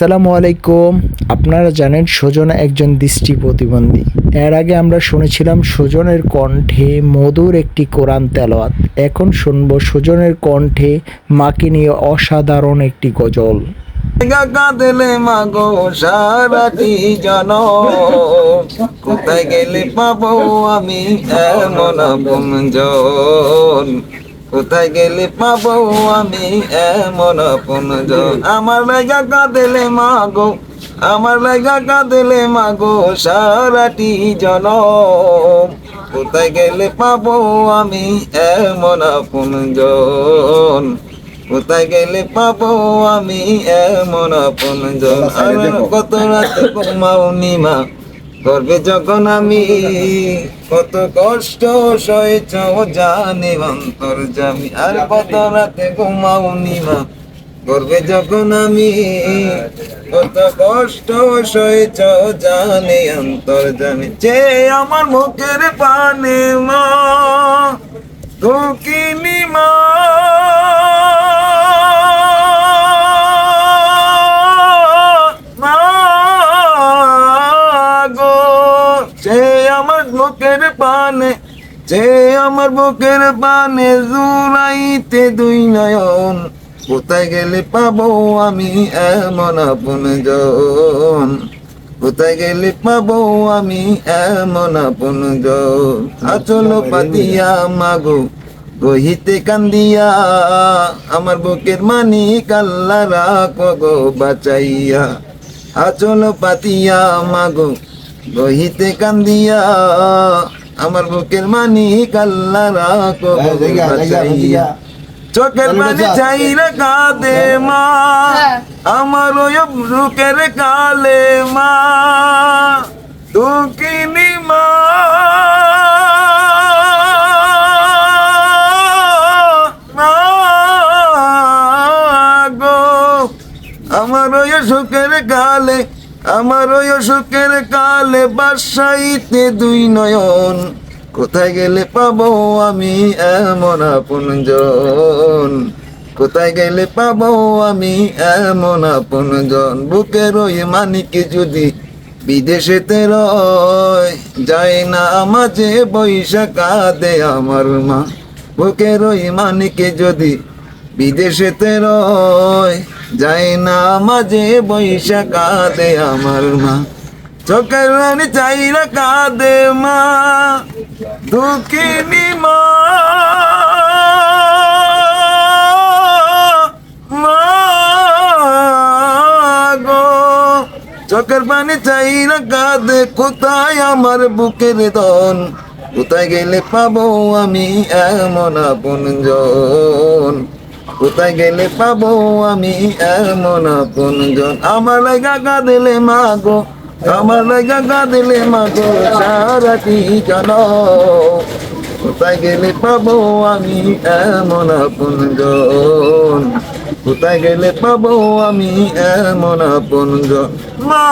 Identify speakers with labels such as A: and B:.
A: আসসালামু আলাইকুম। আপনারা জানেন সুজনা একজন দৃষ্টি প্রতিবন্ধী। এর আগে আমরা শুনেছিলাম সুজনের কণ্ঠে মধুর একটি কোরআন তেলাওয়াত। এখন শুনব সুজনের কণ্ঠে মাকে নিয়ে অসাধারণ একটি গজল।
B: কাঁদলে মাগো, সারাটি জন। কোথায় গেলে পাবো আমি এমন কোথায় গেলে পাবো আমি এমন আপনজন আমার লাগা কাঁদলে মাগো আমার লাগা কাঁদলে মাগো সারাটি জন কোথায় গেলে পাবো আমি এমন আপনজন কোথায় গেলে পাবো আমি এমন আপন জন? কত রাতে ঘুমাও নিমা করবে যখন আমি। কত কষ্ট সয়েছ জানি অন্তর জামি আর কত রাতে ঘুমাও নিমা করবে যখন আমি। কত কষ্ট সয়েছ জানি অন্তর জামি যে আমার মুখের পানে মা দুঃখিনী মা। বুকের পানে, যে আমার বুকের পানে জুড়াইতে দুই নয়ন। কোথায় গেলে পাবো আমি এমন আপন জন? কোথায় গেলে পাবো আমি এমন আপন জন? আচল পাতিয়া মাগো, গহিতে কান্দিয়া, আমার বুকের মানি কাল্লা রাখো গো বাঁচাইয়া। আচল পাতিয়া মাগো গহিতে কান্দিয়া আমার বুকের মানি কাল্লা রাখো চোখের পানি চাইলে কাঁদে মা। আমার ওই বুকের কালে মা। দুঃখিনী মা। আমার ওই সুখের কালে আমার ওই সুখের কালে বাসাইতে দুই নয়ন। কোথায় গেলে পাবো আমি এমন আপনজন কোথায় গেলে পাবো আমি এমন আপনজন বুকের ওই মানিকে যদি বিদেশেতে রয়, যায় না মাঝে বৈশা কাঁদে আমার মা। বুকের ওই মানিকে যদি বিদেশেতে রয় যায় না, মাঝে বৈশা কাঁদে আমার মা। চোখের রানী চাইরা কাঁদে মা, দুঃখিনী মা। চোখের পানি চাইরা কাঁদে, কোথায় আমার বুকের দন কোথায় গেলে পাবো আমি এমন আপন জন কোথায় গেলে পাবো আমি? এমন আপন জন। আমার লাগা কাঁদিলে মা গো আমার লাগা কাঁদিলে মা গো সারাটি জন কোথায় গেলে পাবো আমি? এমন আপন জন। কোথায় গেলে পাবো আমি? এমন আপন জন। মা